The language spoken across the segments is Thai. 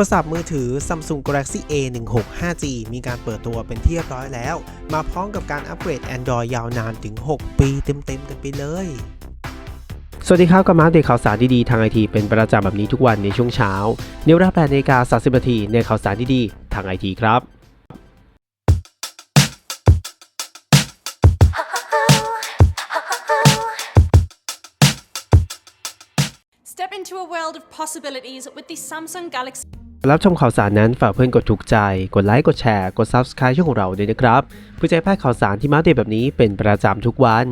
รศัพท์มือถือ Samsung Galaxy A 1 6 5G มีการเปิดตัวเป็นที่เรียบร้อยแล้ว มาพร้อมกับการอัปเกรด Android ยาวนานถึง 6 ปีเต็มๆกันไปเลยสวัสดีครับกับมาอัปเดตข่าวสารดีๆ ทางไอทีเป็นประจำแบบนี้ทุกวันในช่วงเช้าในเวลา8นาฬิกา30นาทีในข่าวสารดีๆ ทางไอทีครับ Step into a world of possibilities with the Samsung Galaxy รับชมข่าวสารนั้นฝากเพื่อนกดถูกใจ กดไลค์ กดแชร์ กด Subscribe ช่องของเราด้วยนะครับเพื่อจะให้พลาดข่าวสารที่มาเดตแบบนี้เป็นประจำทุกวัน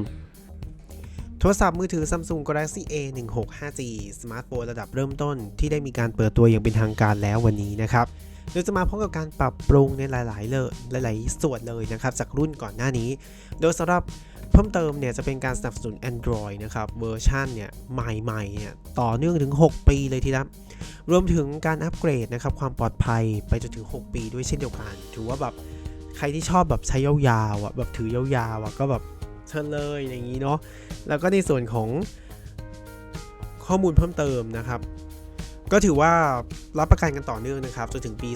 โทรศัพท์มือถือ Samsung Galaxy A 1 6 5G สมาร์ทโฟนระดับเริ่มต้นที่ได้มีการเปิดตัวอย่างเป็นทางการแล้ววันนี้นะครับโดยจะมาพร้อมกับการปรับปรุงในหลายๆ เลยหลาย ๆ ส่วนเลยนะครับจากรุ่นก่อนหน้านี้ โดยสำหรับเพิ่มเติมเนี่ยจะเป็นการสนับสนุน Android นะครับเวอร์ชันเนี่ยใหม่ๆเนี่ยต่อเนื่องถึง 6 ปีเลยทีเดียว รวมถึงการอัปเกรดนะครับความปลอดภัยไปจนถึง 6 ปีด้วยเช่นเดียวกัน ถือว่าแบบใครที่ชอบแบบใช้ยาวๆอะแบบถือยาวๆอะก็แบบเชิญเลยอย่างนี้เนาะแล้วก็ในส่วนของข้อมูลเพิ่มเติมนะครับ ก็ถือว่ารับประกันกันต่อเนื่องนะครับจนถึงปี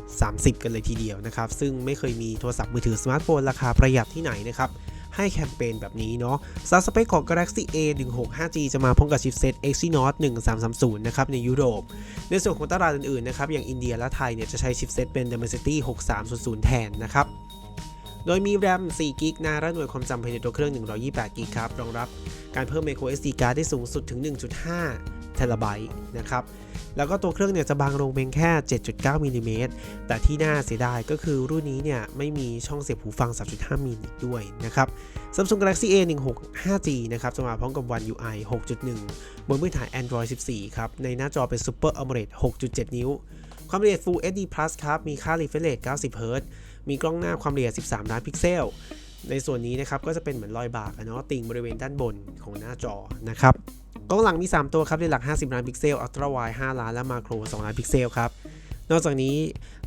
2030 กันเลยทีเดียวนะครับ ซึ่งไม่เคยมีโทรศัพท์มือถือสมาร์ทโฟนราคาประหยัดที่ไหนนะครับ ให้แคมเปญแบบนี้เนาะซาสเปคของ Galaxy A 1 6 5G จะมาพร้อมกับชิปเซต Exynos 1330 นะครับ ในยุโรป ในส่วนของตลาดอื่นๆนะครับ อย่างอินเดียและไทยเนี่ยจะใช้ชิปเซตเป็น Dimensity 6300 แทนนะครับโดยมี RAM 4กิกนาและหน่วยความจำภายในตัวเครื่อง 128กิกครับ รองรับการเพิ่ม micro SD card ได้สูงสุดถึง 1.5 เทราไบต์นะครับ แล้วก็ตัวเครื่องเนี่ยจะบางลงเพียงแค่ 7.9มิลลิเมตรแต่ที่น่าเสียดายก็คือรุ่นนี้เนี่ยไม่มีช่องเสียบหูฟัง 3.5 มิลอีกด้วยนะครับ Samsung Galaxy A 1 6 5G นะครับจะมาพร้อมกับ One UI 6.1 บนพื้นฐาน Android 14 ครับ ในหน้าจอเป็น Super AMOLED 6.7 นิ้ว ความละเอียด Full HD Plus ครับ มีค่า refresh rate 90 Hz มีกล้องหน้าความละเอียด 13 ล้านพิกเซลในส่วนนี้นะครับก็จะเป็นเหมือนรอยบากอะเนาะติ่งบริเวณด้านบนของหน้าจอนะครับ กล้องหลังมี 3 ตัวครับในหลัก 50 ล้านพิกเซลอัลตร้าไวด์5ล้าน และมาโคร 2 ล้านพิกเซลครับ นอกจากนี้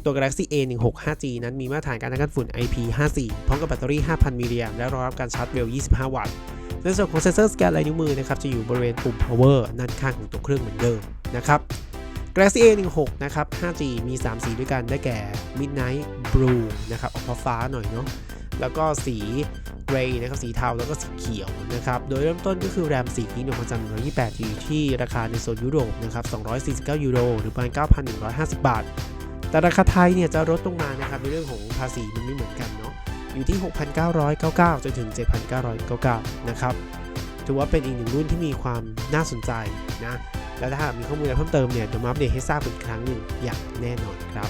ตัว Galaxy A 1 6 5G นั้นมีมาตรฐานการกันฝุ่น IP54 พร้อมกับแบตเตอรี่ 5,000 มิลลิแอมและรองรับการชาร์จเร็ว 25 วัตต์ในส่วนของเซนเซอร์สแกนลายนิ้วมือนะครับจะอยู่บริเวณปุ่ม power ด้านข้างของตัวเครื่องเหมือนเดิมนะครับ Galaxy A 1 6นะครับ 5G มี 3 สีด้วยกันได้แก่ Midnight Blue นะครับออกฟ้าหน่อยเนาะแล้วก็สี Gray นะครับสีเทาแล้วก็สีเขียวนะครับโดยเริ่มต้นก็คือ RAM 4 g b หน่วยความจำ128 g อยู่ที่ราคาในโซนยุโรปนะครับ249ยูโรหรือประมาณ9,150บาท แต่ราคาไทยเนี่ยจะลดลงมานะครับในเรื่องของภาษีมันไม่เหมือนกันเนาะอยู่ที่ 6,999 จนถึง 7,999 นะครับ ถือว่าเป็นอีกหนึ่งรุ่นที่มีความน่าสนใจนะ และถ้าหากมีข้อมูลอะไรเพิ่มเติมเนี่ยเดี๋ยวมาอัปเดตให้ทราบอีกครั้งหนึ่งอย่างแน่นอนครับ